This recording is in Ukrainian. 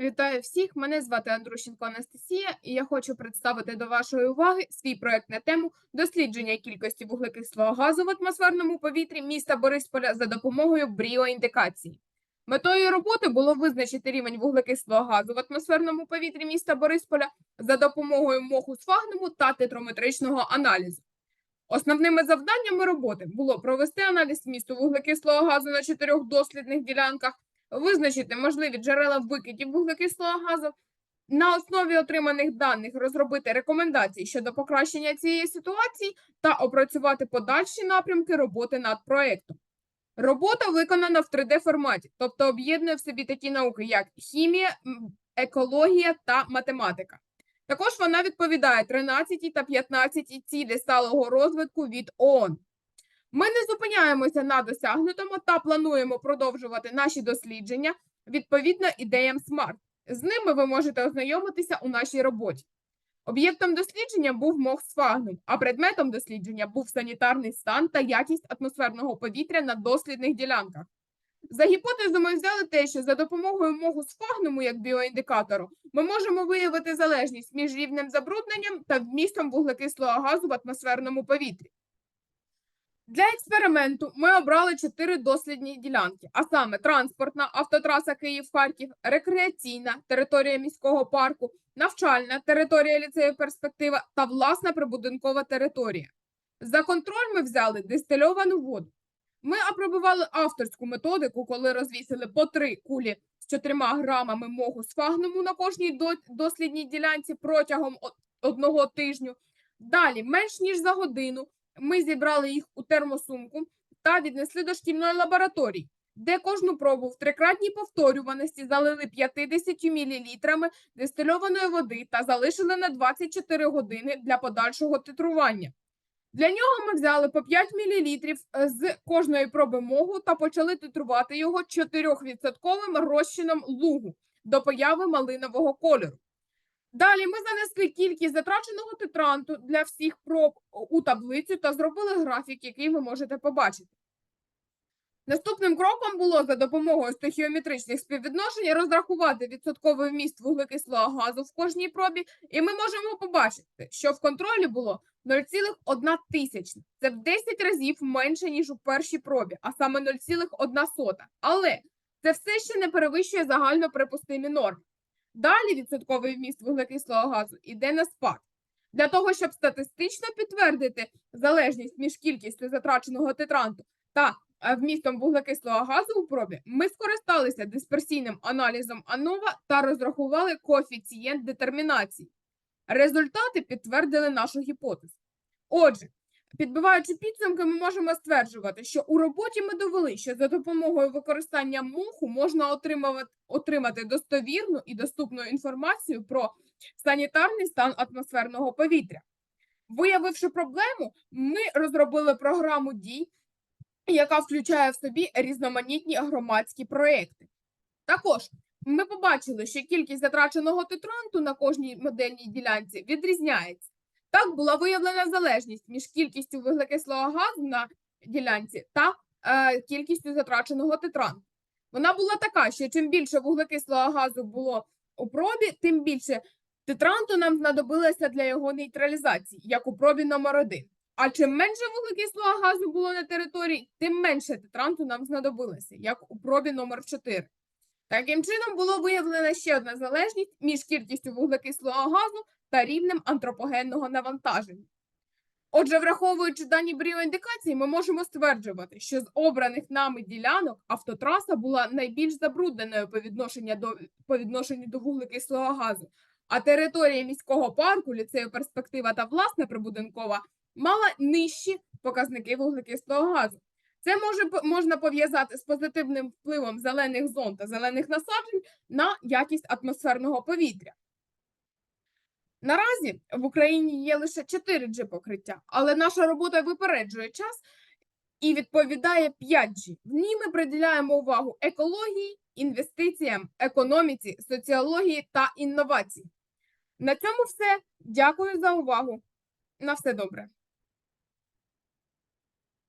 Вітаю всіх! Мене звати Андрущенко Анастасія, і я хочу представити до вашої уваги свій проект на тему дослідження кількості вуглекислого газу в атмосферному повітрі міста Борисполя за допомогою бріоіндикації. Метою роботи було визначити рівень вуглекислого газу в атмосферному повітрі міста Борисполя за допомогою моху сфагнуму та тетрометричного аналізу. Основними завданнями роботи було провести аналіз вмісту вуглекислого газу на чотирьох дослідних ділянках, визначити можливі джерела викидів вуглекислого газу, на основі отриманих даних розробити рекомендації щодо покращення цієї ситуації та опрацювати подальші напрямки роботи над проектом. Робота виконана в 3D-форматі, тобто об'єднує в собі такі науки, як хімія, екологія та математика. Також вона відповідає 13 та 15 цілі сталого розвитку від ООН. Ми не зупиняємося на досягнутому та плануємо продовжувати наші дослідження відповідно ідеям SMART. З ними ви можете ознайомитися у нашій роботі. Об'єктом дослідження був мох сфагнум, а предметом дослідження був санітарний стан та якість атмосферного повітря на дослідних ділянках. За гіпотезу ми взяли те, що за допомогою моху сфагнуму як біоіндикатору ми можемо виявити залежність між рівнем забрудненням та вмістом вуглекислого газу в атмосферному повітрі. Для експерименту ми обрали чотири дослідні ділянки, а саме транспортна автотраса Київ-Харків, рекреаційна територія міського парку, навчальна територія ліцею перспектива та власна прибудинкова територія. За контроль ми взяли дистильовану воду. Ми апробували авторську методику, коли розвісили по три кулі з чотирма грамами моху сфагнуму на кожній дослідній ділянці протягом одного тижню. Далі, менш ніж за годину, ми зібрали їх у термосумку та віднесли до шкільної лабораторії, де кожну пробу в трикратній повторюваності залили 50 мл дистильованої води та залишили на 24 години для подальшого титрування. Для нього ми взяли по 5 мл з кожної проби могу та почали титрувати його 4% розчином лугу до появи малинового кольору. Далі ми занесли кількість затраченого тетранту для всіх проб у таблицю та зробили графік, який ви можете побачити. Наступним кроком було за допомогою стохіометричних співвідношень розрахувати відсотковий вміст вуглекислого газу в кожній пробі, і ми можемо побачити, що в контролі було 0,1 тисячна. Це в 10 разів менше, ніж у першій пробі, а саме 0,1. Але це все ще не перевищує загально припустимі норми. Далі відсотковий вміст вуглекислого газу йде на спад. Для того, щоб статистично підтвердити залежність між кількістю затраченого тетранту та е, вмістом вуглекислого газу у пробі, ми скористалися дисперсійним аналізом ANOVA та розрахували коефіцієнт детермінації. Результати підтвердили нашу гіпотезу. Отже, підбиваючи підсумки, ми можемо стверджувати, що у роботі ми довели, що за допомогою використання моху можна отримувати, отримати достовірну і доступну інформацію про санітарний стан атмосферного повітря. Виявивши проблему, ми розробили програму дій, яка включає в собі різноманітні громадські проекти. Також ми побачили, що кількість затраченого тетранту на кожній модельній ділянці відрізняється. Так була виявлена залежність між кількістю вуглекислого газу на ділянці та е, кількістю затраченого тетранту. Вона була така, що чим більше вуглекислого газу було у пробі, тим більше тетранту нам знадобилося для його нейтралізації, як у пробі номер 1 А чим менше вуглекислого газу було на території, тим менше тетранту нам знадобилося, як у пробі номер 4 Таким чином було виявлена ще одна залежність між кількістю вуглекислого газу та рівнем антропогенного навантаження. Отже, враховуючи дані бріоіндикації, ми можемо стверджувати, що з обраних нами ділянок автотраса була найбільш забрудненою по відношенню до, по відношенню до вуглекислого газу, а територія міського парку, ліцею перспектива та власне прибудинкова мала нижчі показники вуглекислого газу. Це може можна пов'язати з позитивним впливом зелених зон та зелених насаджень на якість атмосферного повітря. Наразі в Україні є лише 4G покриття, але наша робота випереджує час і відповідає 5G. В ній ми приділяємо увагу екології, інвестиціям, економіці, соціології та інновації. На цьому все. Дякую за увагу. На все добре.